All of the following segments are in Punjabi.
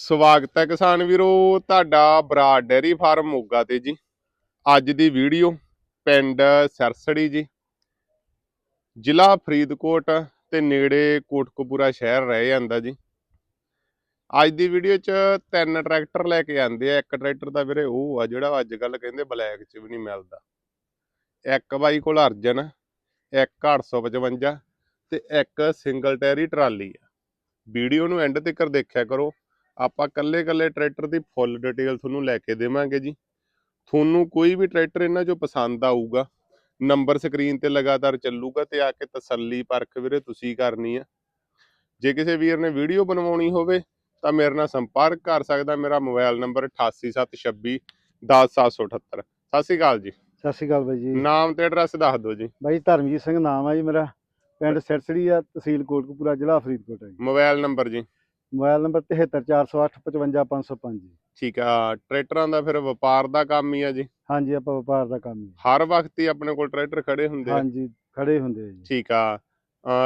ਸਵਾਗਤ ਹੈ ਕਿਸਾਨ ਵੀਰੋ, ਤੁਹਾਡਾ ਬਰਾੜ ਡੈਰੀ ਫਾਰਮ ਮੋਗਾ ਤੇ ਜੀ। ਅੱਜ ਦੀ ਵੀਡੀਓ ਪਿੰਡ ਸਰਸੜੀ ਜੀ। ਜ਼ਿਲ੍ਹਾ ਫਰੀਦਕੋਟ ਤੇ ਨੇੜੇ ਕੋਟਕਪੂਰਾ ਸ਼ਹਿਰ ਰਹਿ ਜਾਂਦਾ ਜੀ। ਅੱਜ ਦੀ ਵੀਡੀਓ 'ਚ ਤਿੰਨ ਟਰੈਕਟਰ ਲੈ ਕੇ ਆਂਦੇ ਆ। ਇੱਕ ਟਰੈਕਟਰ ਦਾ ਵੀਰੇ ਉਹ ਆ ਜਿਹੜਾ ਅੱਜ ਕੱਲ ਕਹਿੰਦੇ ਬਲੈਕ 'ਚ ਵੀ ਨਹੀਂ ਮਿਲਦਾ। ਇੱਕ ਬਾਈ ਕੋਲ ਅਰਜਨ, ਇੱਕ 855 ਤੇ ਇੱਕ ਸਿੰਗਲ ਟੈਰੀ ਟਰਾਲੀ ਆ। ਵੀਡੀਓ ਨੂੰ ਐਂਡ ਤੱਕ ਦੇਖਿਆ ਕਰੋ। ਆਪਾਂ ਕੱਲੇ ਕੱਲੇ ਟਰੈਕਟਰ ਦੀ ਫੁੱਲ ਡਿਟੇਲ ਤੁਹਾਨੂੰ ਲੈ ਕੇ ਦੇਵਾਂਗੇ ਜੀ। ਤੁਹਾਨੂੰ ਕੋਈ ਵੀ ਟਰੈਕਟਰ ਇਹਨਾਂ ਚੋਂ ਪਸੰਦ ਆਊਗਾ ਨੰਬਰ ਸਕਰੀਨ ਤੇ ਲਗਾਤਾਰ ਚੱਲੂਗਾ ਤੇ ਆ ਕੇ ਤਸੱਲੀ ਪਰਖ ਵੀਰੇ ਤੁਸੀਂ ਕਰਨੀ ਆ। ਜੇ ਕਿਸੇ ਵੀਰ ਨੇ ਵੀਡੀਓ ਬਣਵਾਉਣੀ ਹੋਵੇ ਤਾਂ ਮੇਰੇ ਨਾਲ ਸੰਪਰਕ ਕਰ ਸਕਦਾ ਮੇਰਾ ਮੋਬਾਈਲ ਨੰਬਰ 8876 10778 ਸਤਿ ਸ਼੍ਰੀ ਅਕਾਲ ਜੀ। ਸਤਿ ਸ਼੍ਰੀ ਅਕਾਲ ਬਾਈ ਜੀ। ਨਾਮ ਤੇ ਐਡਰੈਸ ਦੱਸ ਦਿਓ ਜੀ। ਬਾਈ ਧਰਮਜੀਤ ਸਿੰਘ ਨਾਮ ਆ ਜੀ ਮੇਰਾ। ਪਿੰਡ ਸਿਰਸੜੀ ਆ ਤਹਿਸੀਲ ਕੋਟਕਪੂਰਾ ਜ਼ਿਲ੍ਹਾ ਫਰੀਦਕੋਟ ਹੈ ਜੀ। ਮੋਬਾਈਲ ਨੰਬਰ ਜੀ। ਮੋਬਾਈਲ ਨੰਬਰ 73408 55505 ਜੀ ਠੀਕ ਆ ਟਰੈਕਟਰਾਂ ਦਾ ਫਿਰ ਵਪਾਰ ਦਾ ਕੰਮ ਹੀ ਆ ਜੀ? ਹਾਂਜੀ ਆਪਾਂ ਵਪਾਰ ਦਾ ਕੰਮ ਹੀ ਹਰ ਵਕਤ ਹੀ ਆਪਣੇ ਕੋਲ ਟਰੈਕਟਰ ਖੜੇ ਹੁੰਦੇ ਆ? ਹਾਂਜੀ ਖੜੇ ਹੁੰਦੇ ਆ ਜੀ। ਠੀਕ ਆ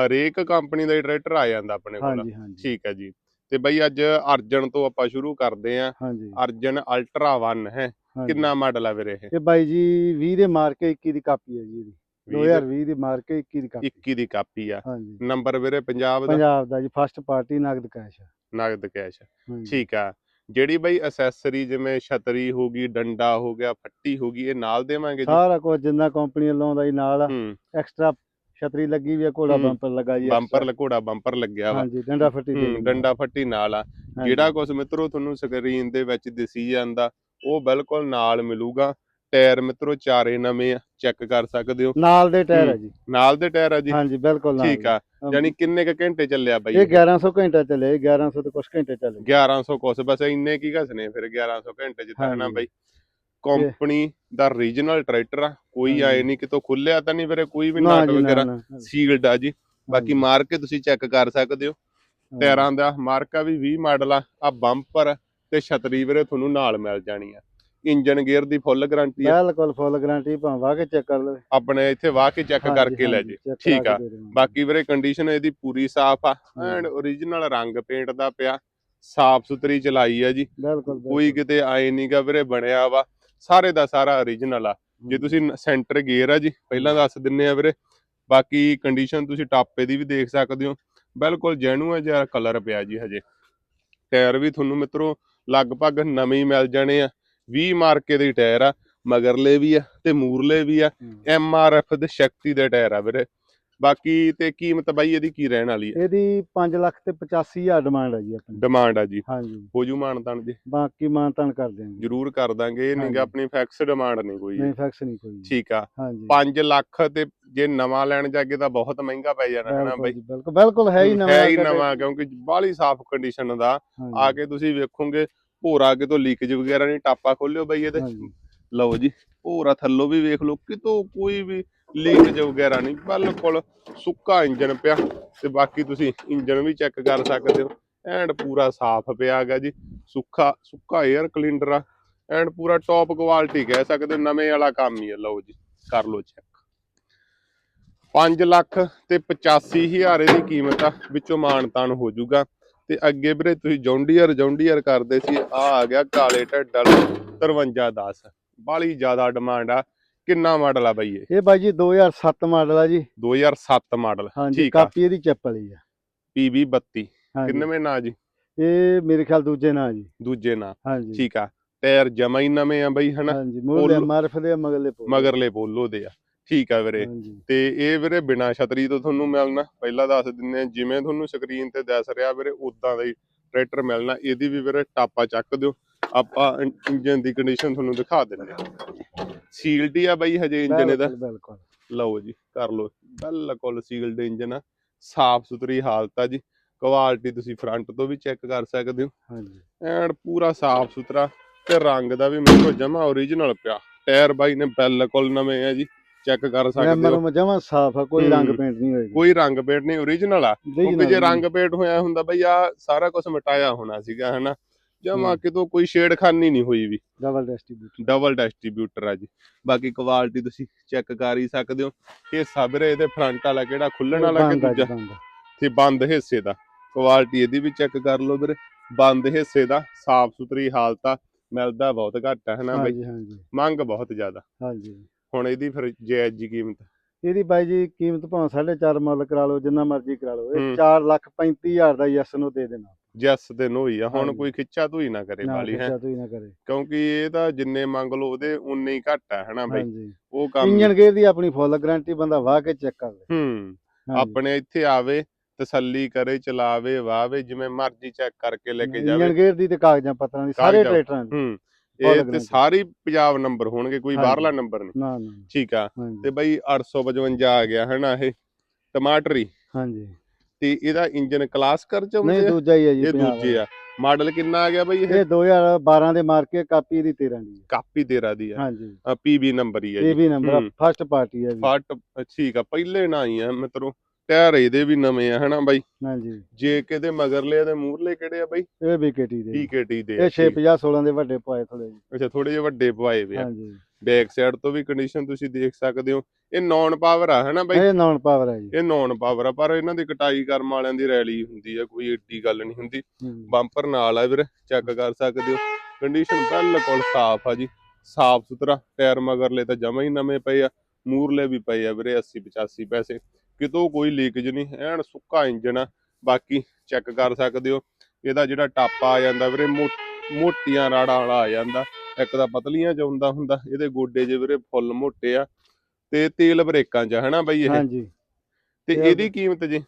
ਰੇਕ ਕੰਪਨੀ ਦਾ ਹੀ ਟਰੈਕਟਰ ਆ ਜਾਂਦਾ ਆਪਣੇ ਕੋਲ। ਹਾਂਜੀ ਹਾਂਜੀ। ਠੀਕ ਹੈ ਜੀ। ਤੇ ਬਈ ਅੱਜ ਅਰਜਨ ਤੋਂ ਆਪਾਂ ਸ਼ੁਰੂ ਕਰਦੇ ਆਂ। ਹਾਂਜੀ। ਅਰਜਨ ਅਲਟਰਾ 1 ਹੈ। ਕਿੰਨਾ ਮਾਡਲ ਆ ਵੀਰੇ ਇਹ? ਇਹ ਬਾਈ ਜੀ 20 ਦੇ ਮਾਰ ਕੇ 21 ਦੀ ਕਾਪੀ ਹੈ ਜੀ ਇਹਦੀ। 20 ਦੇ 2020 ਦੀ ਮਾਰ ਕੇ 21 ਦੀ ਕਾਪੀ। 21 ਦੀ ਕਾਪੀ ਆ। ਹਾਂਜੀ। ਨੰਬਰ ਵੀਰੇ ਪੰਜਾਬ ਦਾ? ਪੰਜਾਬ ਦਾ ਜੀ ਫਸਟ ਪਾਰਟੀ ਨਗਦ ਕੈਸ਼ ਨਗਦ ਕੈਸ਼ ਠੀਕ ਆ। ਜਿਹੜੀ ਬਈ ਅਸੈਸਰੀ ਜਿਵੇਂ ਛਤਰੀ ਹੋ ਗਈ ਡੰਡਾ ਹੋ ਗਿਆ ਫੱਟੀ ਹੋ ਗਈ ਇਹ ਨਾਲ ਦੇਵਾਂਗੇ ਜੀ? ਸਾਰਾ ਕੁਝ ਜਿੰਨਾ ਕੰਪਨੀ ਵੱਲੋਂ ਆਉਂਦਾ ਜੀ ਨਾਲ ਐਕਸਟਰਾ ਛਤਰੀ ਲੱਗੀ ਵੀ ਆ ਘੋੜਾ। ਬੰਪਰ ਲੱਗਾ ਜੀ ਬੰਪਰ। ਲਕੋੜਾ ਬੰਪਰ ਲੱਗਿਆ ਵਾ। ਹਾਂਜੀ ਡੰਡਾ ਫੱਟੀ ਦੇ। ਡੰਡਾ ਫੱਟੀ ਨਾਲ ਆ। ਜਿਹੜਾ ਕੁਝ ਮਿੱਤਰੋ ਤੁਹਾਨੂੰ ਸਕਰੀਨ ਦੇ ਵਿੱਚ ਦਿਸੀ ਜਾਂਦਾ ਉਹ ਬਿਲਕੁਲ ਨਾਲ ਮਿਲੂਗਾ। ਟਾਇਰ ਮਿੱਤਰੋ ਚਾਰੇ ਨਵੇਂ ਆ ਚੈੱਕ ਕਰ ਸਕਦੇ ਹੋ। ਨਾਲ ਦੇ ਟਾਇਰ ਹੈ ਜੀ। ਨਾਲ ਦੇ ਟਾਇਰ ਆ ਜੀ। ਹਾਂਜੀ ਬਿਲਕੁਲ ਨਾਲ ਠੀਕ ਆ। ਯਾਨੀ ਕਿੰਨੇ ਕ ਘੰਟੇ ਚੱਲਿਆ ਬਾਈ ਇਹ 1100 ਘੰਟਾ ਚੱਲੇ 1100 ਤੇ ਕੁਝ ਘੰਟੇ ਚੱਲੇ। 1100 ਕੁਛ ਬਸ ਇੰਨੇ ਕੀ ਘਸਨੇ ਫਿਰ 1100 ਘੰਟੇ ਹਨਾ ਹਾਂਜੀ। ਬਾਈ। ਕੰਪਨੀ ਦਾ ਰੀਜਨਲ ਟਰੈਕਟਰ ਆ ਕੋਈ ਆਏ। ਨਹੀਂ ਕਿਤੋਂ ਖੁੱਲਿਆ ਤਾਂ ਨਹੀਂ ਵੀਰੇ ਕੋਈ ਵੀ ਨਾ ਨਾਟ ਨਾ, ਵਗੈਰਾ ਨਾ। ਸੀਲਡ ਆ ਜੀ। ਬਾਕੀ ਹਾਂਜੀ, ਮਾਰ ਕੇ ਤੁਸੀਂ ਚੈੱਕ ਕਰ ਸਕਦੇ ਹੋ। ਟਾਇਰਾਂ ਦਾ ਮਾਰਕਾ ਵੀ 20 ਮਾਡਲ ਆ ਆ ਬੰਪਰ ਤੇ ਛਤਰੀ ਵੀਰੇ ਤੁਹਾਨੂੰ ਨਾਲ ਮਿਲ ਜਾਣੀ ਆ। ਇੰਜਨ ਗੇਅਰ ਦੀ ਫੁੱਲ ਗਾਰੰਟੀ ਆ। ਬਿਲਕੁਲ ਫੁੱਲ ਗਾਰੰਟੀ ਭਾਵੇਂ ਵਾਹ ਕੇ ਚੈੱਕ ਕਰ ਲਵੇ। ਆਪਣੇ ਇੱਥੇ ਵਾਹ ਕੇ ਚੈੱਕ ਕਰਕੇ ਲੈ ਜੇ ਠੀਕ ਆ। ਬਾਕੀ ਵੀਰੇ ਕੰਡੀਸ਼ਨ ਇਹਦੀ ਪੂਰੀ ਸਾਫ਼ ਆ। ਐਂਡ origignal ਰੰਗ ਪੇਂਟ ਦਾ ਪਿਆ। ਸਾਫ਼ ਸੁਥਰੀ ਚਲਾਈ ਆ ਜੀ। ਬਿਲਕੁਲ ਕੋਈ ਕਿਤੇ ਆਏ ਨਹੀਂਗਾ ਵੀਰੇ ਬਣਿਆ ਵਾ। ਸਾਰੇ ਦਾ ਸਾਰਾ origignal ਆ। ਜੇ ਤੁਸੀਂ ਸੈਂਟਰ ਗੇਅਰ ਆ ਜੀ ਪਹਿਲਾਂ ਦੱਸ ਦਿੰਨੇ ਆ ਵੀਰੇ। ਬਾਕੀ ਕੰਡੀਸ਼ਨ ਤੁਸੀਂ ਟਾਪੇ ਦੀ ਵੀ ਦੇਖ ਸਕਦੇ ਹੋ। ਬਿਲਕੁਲ ਜੈਨੂਅਨ ਜਿਹਾ ਕਲਰ ਪਿਆ ਜੀ ਹਜੇ। ਟਾਇਰ ਵੀ ਤੁਹਾਨੂੰ ਮਿੱਤਰੋ ਲਗਭਗ ਨਵੇਂ ਹੀ ਮਿਲ ਜਾਣੇ ਆ। 20 ਮਾਰਕੇ ਦੇ ਟਾਇਰ ਆ ਮਗਰਲੇ ਵੀ ਆ ਤੇ ਮੂਰਲੇ ਵੀ ਆ। ਐਮ ਆਰ ਐਫ ਦੇ ਸ਼ਕਤੀ ਦੇ ਟਾਇਰ ਆ ਵੀਰੇ। ਬਾਕੀ ਤੇ ਕੀਮਤ ਬਾਈ ਇਹਦੀ ਕੀ ਰਹਿਣ ਵਾਲੀ ਹੈ ਇਹਦੀ 5 ਲੱਖ ਤੇ 85000 ਡਿਮਾਂਡ ਹੈ ਜੀ ਆਪਣੀ। ਡਿਮਾਂਡ ਆ ਜੀ। ਹਾਂਜੀ। ਹੋ ਜੂ ਮਾਨਤਾਨ ਜੀ। ਬਾਕੀ ਮਾਨਤਾਨ ਕਰ ਦਿਆਂਗੇ। ਜਰੂਰ ਕਰ ਦਾਂਗੇ ਇਹ ਨਹੀਂ ਕਿ ਹਾਂਜੀ। ਆਪਣੀ ਫਿਕਸ ਡਿਮਾਂਡ ਨਹੀਂ ਕੋਈ। ਨਹੀਂ ਫੈਕਸ ਨਹੀਂ ਕੋਈ। ਠੀਕ ਆ। ਹਾਂਜੀ। 5 ਲੱਖ ਤੇ ਜੇ ਨਵਾਂ ਲੈਣ ਜਾਗੇ ਤਾਂ ਬਹੁਤ ਮਹਿੰਗਾ ਪੈ ਜਾਣਾ ਹੈ ਨਾ ਬਾਈ? ਬਿਲਕੁਲ। ਬਿਲਕੁਲ ਹੈ ਹੀ ਨਵਾਂ ਹੈ ਹੀ ਨਵਾਂ ਕਿਉਂਕਿ ਬਾਹਲੀ ਸਾਫ਼ ਕੰਡੀਸ਼ਨ ਦਾ। ਆ ਕੇ ਤੁਸੀਂ ਵੇਖੋਗੇ ਭੋਰਾ ਕਿਤੋਂ ਲੀਕੇਜ ਵਗੈਰਾ ਨਹੀਂ ਟਾਪਾ ਖੋਲਿਓ ਬਾਈ ਇਹਦੇ। ਲਓ ਜੀ ਭੋਰਾ ਥੱਲੋਂ ਵੀ ਵੇਖ ਲਓ ਕਿਤੋਂ ਕੋਈ ਵੀ ਲੀਕੇਜ ਵਗੈਰਾ ਨਹੀਂ ਬਿਲਕੁਲ ਸੁੱਕਾ ਇੰਜਨ ਪਿਆ। ਤੇ ਬਾਕੀ ਤੁਸੀਂ ਇੰਜਨ ਵੀ ਚੈੱਕ ਕਰ ਸਕਦੇ ਹੋ। ਐਂਡ ਪੂਰਾ ਸਾਫ਼ ਪਿਆ ਹੈਗਾ ਜੀ ਸੁੱਕਾ ਸੁੱਕਾ 에ਅਰ ਕਲੀਨਰ ਆ। ਐਂਡ ਪੂਰਾ ਟੌਪ ਕੁਆਲਿਟੀ ਕਹਿ ਸਕਦੇ ਨਵੇਂ ਵਾਲਾ ਕੰਮ ਹੀ ਹੈ ਲਓ ਜੀ ਕਰ ਲਓ ਚੈੱਕ 5 ਲੱਖ ਤੇ 85000 ਇਹਦੀ ਕੀਮਤ ਆ ਵਿੱਚੋਂ ਮਾਨਤਾਨ ਹੋ ਜਾਊਗਾ। ਤੇ ਅੱਗੇ ਵੀਰੇ ਤੁਸੀਂ ਜੌਂਡੀਅਰ ਜੌਂਡੀਅਰ ਕਰਦੇ ਸੀ ਆ ਆ ਗਿਆ ਕਾਲੇ ਢੱਡਲ 5310 ਬਾਲੀ ਜ਼ਿਆਦਾ ਡਿਮਾਂਡ ਆ। ਕਿੰਨਾ ਮਾਡਲ ਆ ਬਾਈ ਇਹ? ਇਹ ਬਾਈ ਜੀ 2007 ਮਾਡਲ ਆ ਜੀ। 2007 ਮਾਡਲ ਹਾਂਜੀ ਠੀਕ ਆ। ਕਾਪੀ ਇਹਦੀ ਚੱਪ ਵਾਲੀ ਆ। PB 32 ਹਾਂਜੀ। ਕਿੰਨਵੇਂ ਨਾਂ ਜੀ? ਇਹ ਮੇਰੇ ਖਿਆਲ ਦੂਜੇ ਨਾਂ ਜੀ। ਦੂਜੇ ਨਾਂ। ਹਾਂਜੀ। ਠੀਕ ਆ। ਟਾਇਰ ਜਮਾ ਹੀ ਨਵੇਂ ਆ ਬਾਈ ਹਨਾ? ਹਾਂਜੀ ਮੂਲ ਪੋਲੋ- ਐਮਆਰਐਫ ਦੇ ਮਗਲੇ ਪੋ ਮਗਰਲੇ ਬੋਲੋ ਦੇ ਆ। ਠੀਕ ਆ ਵੀਰੇ। ਹਾਂਜੀ। ਤੇ ਇਹ ਵੀਰੇ ਬਿਨਾ ਛਤਰੀ ਤੋਂ ਤੁਹਾਨੂੰ ਮਿਲਣਾ। ਪਹਿਲਾਂ ਦੱਸ ਦਿੰਨੇ ਆ ਜਿਵੇਂ ਤੁਹਾਨੂੰ ਸਕਰੀਨ ਤੇ ਦੱਸ ਰਿਹਾ ਵੀਰੇ ਉਦਾਂ ਦਾ ਹੀ ਟਰੈਕਟਰ ਮਿਲਣਾ। ਇਹਦੀ ਵੀ ਵੀਰੇ ਟਾਪਾ ਚੱਕ ਦਿਓ। ਆਪਾਂ ਇੰਜਨ ਦੀ ਕੰਡੀਸ਼ਨ ਤੁਹਾਨੂੰ ਦਿਖਾ ਦਿੰਨੇ ਆ ਸੀਲਡ ਹੀ ਆ ਬਾਈ ਹਜੇ ਇੰਜਨ ਇਹਦਾ। ਬਿਲਕੁਲ ਲਓ ਜੀ ਕਰ ਲਓ। ਬਿਲਕੁਲ ਸੀਲਡ ਇੰਜਨ ਆ। ਸਾਫ਼ ਸੁਥਰੀ ਹਾਲਤ ਆ ਜੀ। ਕੁਆਲਿਟੀ ਤੁਸੀਂ ਫਰੰਟ ਤੋਂ ਵੀ ਚੈੱਕ ਕਰ ਸਕਦੇ ਹੋ। ਹਾਂਜੀ। ਐਂਡ ਪੂਰਾ ਸਾਫ਼ ਸੁਥਰਾ ਤੇ ਰੰਗ ਦਾ ਵੀ ਮੇਰੇ ਕੋਲ ਜਮਾ ਓਰੀਜਨਲ ਪਿਆ। ਟਾਇਰ ਬਾਈ ਨੇ ਬਿਲਕੁਲ ਨਵੇਂ ਆ ਜੀ। ਚੈੱਕ ਕਰ ਸਕਦੇ ਹੋ। ਮੈਮਰ ਜਮਾ ਸਾਫ਼ ਆ ਕੋਈ। ਰੰਗ ਪੇਂਟ ਨਹੀਂ ਹੋਏਗਾ। ਕੋਈ ਰੰਗ ਪੇਂਟ ਨਹੀਂ ਓਰੀਜਨਲ ਆ। ਕਿਉਂਕਿ ਜੇ ਰੰਗ ਪੇਂਟ ਹੋਇਆ ਹੁੰਦਾ ਬਈ ਆ ਸਾਰਾ ਕੁਝ ਮਿਟਾਇਆ ਹੋਣਾ ਸੀਗਾ ਹਨਾ। ਜਮਾ। ਕਿਤੋਂ ਕੋਈ ਛੇੜਖਾਨੀ ਨਹੀਂ ਹੋਈ ਵੀ। ਡਬਲ ਡਿਸਟ੍ਰੀਬਿਊਟਰ ਡਬਲ ਡਿਸਟ੍ਰੀਬਿਊਟਰ ਆ ਜੀ। ਬਾਕੀ ਕੁਆਲਿਟੀ ਤੁਸੀਂ ਚੈੱਕ ਕਰ ਹੀ ਸਕਦੇ ਹੋ। ਇਹ ਸਬਰੇ ਇਹਦੇ ਫਰੰਟ ਵਾਲਾ ਕਿਹੜਾ ਖੁੱਲਣ ਵਾਲਾ ਕਿ ਦੂਜਾ? ਤੇ ਬੰਦ ਹਿੱਸੇ ਦਾ। ਕੁਆਲਿਟੀ ਇਹਦੀ ਵੀ ਚੈੱਕ ਕਰ ਲਓ ਵੀਰੇ। ਬੰਦ ਹਿੱਸੇ ਦਾ ਸਾਫ਼ ਸੁਥਰੀ ਹਾਲਤ ਆ। ਮਿਲਦਾ ਬਹੁਤ ਘੱਟ ਹੈ ਹਨਾ ਬਾਈ? ਮੰਗ ਬਹੁਤ ਜ਼ਿਆਦਾ। ਹਾਂਜੀ। ਹੁਣ ਇਹਦੀ ਫਿਰ ਜਾਇਜ਼ ਜੀ ਕੀਮਤ? ਇਹਦੀ ਬਾਈ ਜੀ ਕੀਮਤ ਭਾਵੇਂ 4.5 ਮੁੱਲ ਕਰਾ ਲਓ ਜਿੰਨਾ ਮਰਜ਼ੀ ਕਰਾ ਲਓ ਹੂੰ। ਇਹ 4 ਲੱਖ 35000 ਦਾ ਯੈਸ ਨੂੰ ਦੇ ਦੇਣਾ। ਜੈਸ ਤੇ ਨੋ ਹੀ ਆ ਹੁਣ। ਕੋਈ ਖਿੱਚਾ ਧੂਈ ਨਾ ਕਰੇ ਵਾਲੀ ਹੈ। ਕਿਉਂਕਿ ਇਹ ਤਾਂ ਜਿੰਨੇ ਮੰਗ ਲਓ ਉਹਦੇ ਉਨੇ ਹੀ ਘੱਟ ਹੈ ਹਨਾ ਬਾਈ? ਉਹ ਕੰਮ ਇੰਜਨ ਗੇਅਰ ਦੀ ਆਪਣੀ ਫੁੱਲ ਗਾਰੰਟੀ ਬੰਦਾ ਵਾਹ ਕੇ ਚੈੱਕ ਕਰ ਲੇ। ਹੂੰ। ਆਪਣੇ ਇੱਥੇ ਆਵੇ ਤਸੱਲੀ ਕਰੇ ਚਲਾਵੇ ਵਾਵੇ ਜਿਵੇਂ ਮਰਜ਼ੀ ਚੈੱਕ ਕਰਕੇ ਲੈ ਕੇ ਜਾਵੇ। ਇੰਜਨ ਗੇਅਰ ਦੀ ਤੇ ਕਾਗਜ਼ਾਂ ਪੱਤਰਾਂ ਦੀ ਸਾਰੇ ਟਰੈਕਟਰਾਂ ਦੀ। ਹੂੰ ਇਹ ਤੇ। ਸਾਰੀ ਪੰਜਾਬ ਨੰਬਰ ਹੋਣਗੇ ਕੋਈ। ਬਾਹਰਲਾ ਨੰਬਰ ਨਹੀਂ। ਨਾ ਨਾ ਠੀਕ ਆ। ਤੇ ਬਈ 855 ਆ ਗਿਆ ਹਨਾ ਇਹ? ਟਮਾਟਰੀ। ਹਾਂਜੀ। ਤੇ ਇਹਦਾ ਇੰਜਨ ਕਲਾਸ ਕਰ ਚ ਨਹੀਂ ਦੂਜਾ ਹੀ ਹੈ ਜੀ ਇਹ ਦੂਜੇ ਆ। ਮਾਡਲ ਕਿੰਨਾ ਆ ਗਿਆ ਬਈ ਇਹ? ਇਹ 2012 ਦੇ ਮਾਰ ਕੇ ਕਾਪੀ ਦੀ 13 ਦੀ ਹੈ। ਕਾਪੀ ਤੇਰਾ ਦੀ ਆ। ਹਾਂਜੀ। ਪੀਬੀ ਨੰਬਰ ਹੀ ਇਹ ਜੀ। ਵੀ ਨੰਬਰ ਹੂੰ। ਫਸਟ ਪਾਰਟੀ ਹੈ ਜੀ। ਫਟ ਠੀਕ ਆ ਪਹਿਲੇ ਨਾ ਹੀ ਆ ਮਿੱਤਰੋ। ਟਾਇਰ ਇਹਦੇ ਵੀ ਨਵੇਂ ਆ ਹਨਾ ਬਾਈ? ਹਾਂਜੀ। ਜੇ ਕਿਤੇ ਮਗਰਲੇ ਤੇ ਮੂਰਲੇ ਕਿਹੜੇ ਆ ਬਾਈ? ਇਹ ਵੀ ਕੇਟੀ ਦੇ ਟੀਕੇਟੀ ਦੇ ਇਹ 650 16 ਦੇ ਵੱਡੇ ਪਾਏ ਥੋੜੇ ਜੀ ਅੱਛਾ ਥੋੜੇ ਜਿਹੇ ਵੱਡੇ ਪਵਾਏ ਵੇ ਆ। ਹਾਂਜੀ। ਬੈਕ ਸਾਈਡ ਤੋਂ ਵੀ ਕੰਡੀਸ਼ਨ ਤੁਸੀਂ ਦੇਖ ਸਕਦੇ ਹੋ। ਇਹ ਨੌਨ ਪਾਵਰ ਆ ਹਨਾ ਬਾਈ? ਇਹ ਨਾਨ ਪਾਵਰ ਹੈ ਜੀ। ਇਹ ਨੌਨ ਪਾਵਰ ਆ ਪਰ ਇਹਨਾਂ ਦੀ ਕਟਾਈ ਕਰਮ ਵਾਲਿਆਂ ਦੀ ਰੈਲੀ ਹੁੰਦੀ ਆ ਕੋਈ ਏਡੀ ਗੱਲ ਨਹੀਂ ਹੁੰਦੀ। ਬੰਪਰ ਨਾਲ ਆ ਵੀਰ ਚੈੱਕ ਕਰ ਸਕਦੇ ਹੋ। ਕੰਡੀਸ਼ਨ ਬਿਲਕੁਲ ਸਾਫ਼ ਆ ਜੀ। ਸਾਫ਼ ਸੁਥਰਾ ਟਾਇਰ ਮਗਰਲੇ ਤਾਂ ਜਮਾ ਹੀ ਨਵੇਂ ਪਏ ਆ। ਮੂਰਲੇ ਵੀ ਪਏ ਆ ਵੀਰੇ 80 85 ਪੈਸੇ। ਕਿਤੋਂ ਕੋਈ ਲੀਕੇਜ ਨਹੀਂ ਐਨ ਸੁੱਕਾ ਇੰਜਨ ਆ ਬਾਕੀ ਚੈੱਕ ਕਰ ਸਕਦੇ ਹੋ। ਇਹਦਾ ਜਿਹੜਾ ਟਾਪਾ ਆ ਜਾਂਦਾ ਵੀਰੇ ਮੋਟੀਆਂ ਰਾੜਾਂ ਵਾਲਾ ਆ ਜਾਂਦਾ। ਇੱਕ ਤਾਂ ਪਤਲੀਆਂ ਚ ਹੁੰਦਾ ਇਹਦੇ ਗੋਡੇ ਜੇ ਵੀਰੇ ਫੁੱਲ ਮੋਟੇ ਆ। ਤੇ ਤੇਲ ਬ੍ਰੇਕਾਂ ਚ ਹਨਾ ਬਈ ਇਹ? ਹਾਂਜੀ। ਤੇ ਇਹ- ਇਹਦੀ ਕੀਮਤ ਜੀ?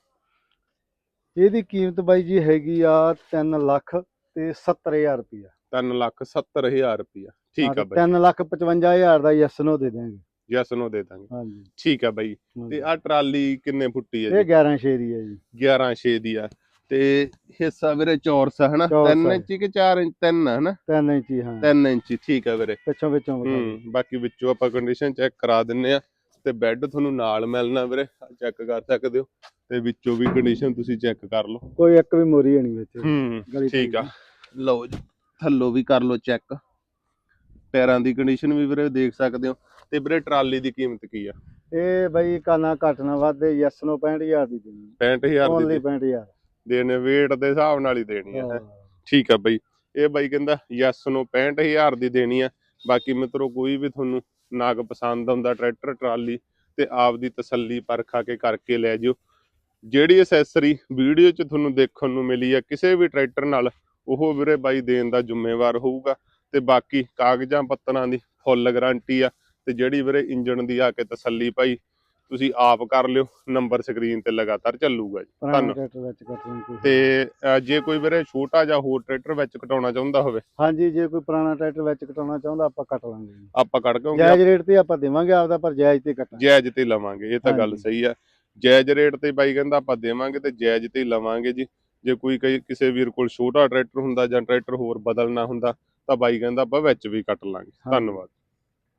ਇਹਦੀ ਕੀਮਤ ਬਾਈ ਜੀ ਹੈਗੀ ਆ 3 ਲੱਖ ਤੇ 70000 ਰੁਪਇਆ 3 ਲੱਖ 70 ਹਜ਼ਾਰ ਰੁਪਇਆ ਠੀਕ ਆ ਬਾਈ। 3 ਲੱਖ 55000 ਦਾ ਯੈਸ ਨੂੰ ਦੇ ਦੇਵਾਂਗੇ ਯੈਸ ਨੂੰ ਦੇ ਦਾਂਗੇ। ਹਾਂਜੀ। ਠੀਕ ਆ ਬਾਈ। ਤੇ ਆ ਟਰਾਲੀ ਕਿੰਨੇ ਫੁੱਟੀ ਹੈ ਇਹ ਜੀ? 11 ਛੇ ਦੀ ਹੈ ਜੀ। 11 6 ਦੀ ਆ। ਤੇ ਹਿੱਸਾ ਵੀਰੇ ਚੌਰਸ ਆ ਹਨਾ? ਚੌਰਸ 3 ਆ। ਇੰਚੀ ਕਿ 4 ਇੰਚ? 3 ਹਨਾ? 3 ਇੰਚੀ ਹਾਂ। 3 ਇੰਚੀ ਠੀਕ ਆ ਵੀਰੇ। ਪਿੱਛੋਂ ਵਿੱਚੋਂ। ਹੂੰ ਬਾਕੀ ਵਿੱਚੋਂ ਆਪਾਂ ਕੰਡੀਸ਼ਨ ਚੈੱਕ ਕਰਾ ਦਿੰਨੇ ਆ। ਤੇ ਬੈੱਡ ਤੁਹਾਨੂੰ ਨਾਲ ਮਿਲਣਾ ਵੀਰੇ। ਚੈੱਕ ਕਰ ਸਕਦੇ ਹੋ। ਤੇ ਵਿੱਚੋਂ ਵੀ ਕੰਡੀਸ਼ਨ ਤੁਸੀਂ ਚੈੱਕ ਕਰ ਲਓ। ਕੋਈ ਇੱਕ ਵੀ ਮੋਰੀ ਨਹੀਂ ਵਿੱਚ। ਹੂੰ ਠੀਕ ਆ। ਲਓ ਜੀ ਥੱਲੋਂ ਵੀ ਕਰ ਲਓ ਚੈੱਕ ਟਾਇਰਾਂ ਦੀ ਕੰਡੀਸ਼ਨ ਵੀ ਵੀਰੇ ਦੇਖ ਸਕਦੇ ਹੋ। ਤੇ ਵੀਰੇ ਟਰਾਲੀ ਦੀ ਕੀਮਤ ਕੀ ਆ? ਇਹ ਬਾਈ ਕਾਨਾ ਘੱਟ ਨਾ ਵੱਧੇ ਯੈਸ ਨੂੰ 65000 ਦੀ ਦੇਣੀ। 65000 ਓਨਲੀ ਦੀ 65000 ਦੇਣੇ weight ਦੇ ਹਿਸਾਬ ਨਾਲ ਹੀ ਦੇਣੀ। ਹਾਂ। ਠੀਕ ਆ ਬਈ। ਇਹ ਬਾਈ ਕਹਿੰਦਾ ਯੈਸ ਨੂੰ 65000 ਦੀ ਦੇਣੀ ਆ। ਬਾਕੀ ਮਿੱਤਰੋ ਕੋਈ ਵੀ ਤੁਹਾਨੂੰ ਨਾਗ ਪਸੰਦ ਆਉਂਦਾ ਟਰੈਕਟਰ ਟਰਾਲੀ ਤੇ ਆਪ ਦੀ ਤਸੱਲੀ ਪਰਖਾ ਕੇ ਕਰਕੇ ਲੈ ਜਿਓ। ਜਿਹੜੀ ਐਸੈਸਰੀ ਵੀਡੀਓ 'ਚ ਤੁਹਾਨੂੰ ਦੇਖਣ ਨੂੰ ਮਿਲੀ ਆ ਕਿਸੇ ਵੀ ਟਰੈਕਟਰ ਨਾਲ ਉਹ ਵੀਰੇ ਬਾਈ ਦੇਣ ਦਾ ਜ਼ਿੰਮੇਵਾਰ ਹੋਊਗਾ। ਤੇ ਬਾਕੀ ਕਾਗਜ਼ਾਂ ਪੱਤਰਾਂ ਦੀ ਫੁੱਲ ਗਾਰੰਟੀ ਆ ਤੇ ਜਿਹੜੀ ਵੀਰੇ ਇੰਜਣ ਦੀ ਆ ਕੇ ਤਸੱਲੀ ਭਾਈ ਤੁਸੀਂ ਆਪ ਕਰ ਲਿਓ ਨੰਬਰ ਸਕਰੀਨ ਤੇ ਲਗਾਤਾਰ ਚੱਲੂਗਾ ਜੀ ਧੰਨਵਾਦ। ਤੇ ਜੇ ਕੋਈ ਵੀਰੇ ਛੋਟਾ ਜਾਂ ਹੋਰ ਟਰੈਕਟਰ ਵਿੱਚ ਕਟਾਉਣਾ ਚਾਹੁੰਦਾ ਹੋਵੇ ਹਾਂਜੀ ਜੇ ਕੋਈ ਪੁਰਾਣਾ ਟਰੈਕਟਰ ਵਿੱਚ ਕਟਾਉਣਾ ਚਾਹੁੰਦਾ ਆਪਾਂ ਕੱਟ ਲਾਂਗੇ। ਆਪਾਂ ਕੱਢ ਕੇ ਜਾਇਜ਼ ਰੇਟ ਤੇ ਆਪਾਂ ਦੇਵਾਂਗੇ ਆਪਦਾ ਪਰ ਜਾਇਜ਼ ਤੇ ਕੱਟਾਂਗੇ ਜਾਇਜ਼ ਤੇ ਲਵਾਂਗੇ ਇਹ ਤਾਂ ਗੱਲ। ਸਹੀ ਆ ਜਾਇਜ਼ ਰੇਟ ਤੇ ਬਾਈ ਕਹਿੰਦਾ ਆਪਾਂ ਦੇਵਾਂਗੇ ਤੇ ਜਾਇਜ਼ ਤੇ ਲਵਾਂਗੇ ਜੀ ਜੇ ਕੋਈ ਕਈ ਕਿਸੇ ਵੀਰ ਕੋਲ ਛੋਟਾ ਟਰੈਕਟਰ ਹੁੰਦਾ ਜਾਂ ਟਰੈਕਟਰ ਹੋਰ ਬਦਲਣਾ ਹੁੰਦਾ ਤਾਂ ਬਾਈ ਕਹਿੰਦਾ ਆਪਾਂ ਵਿੱਚ ਵੀ ਕੱਟ ਲਾਂਗੇ। ਧੰਨਵਾਦ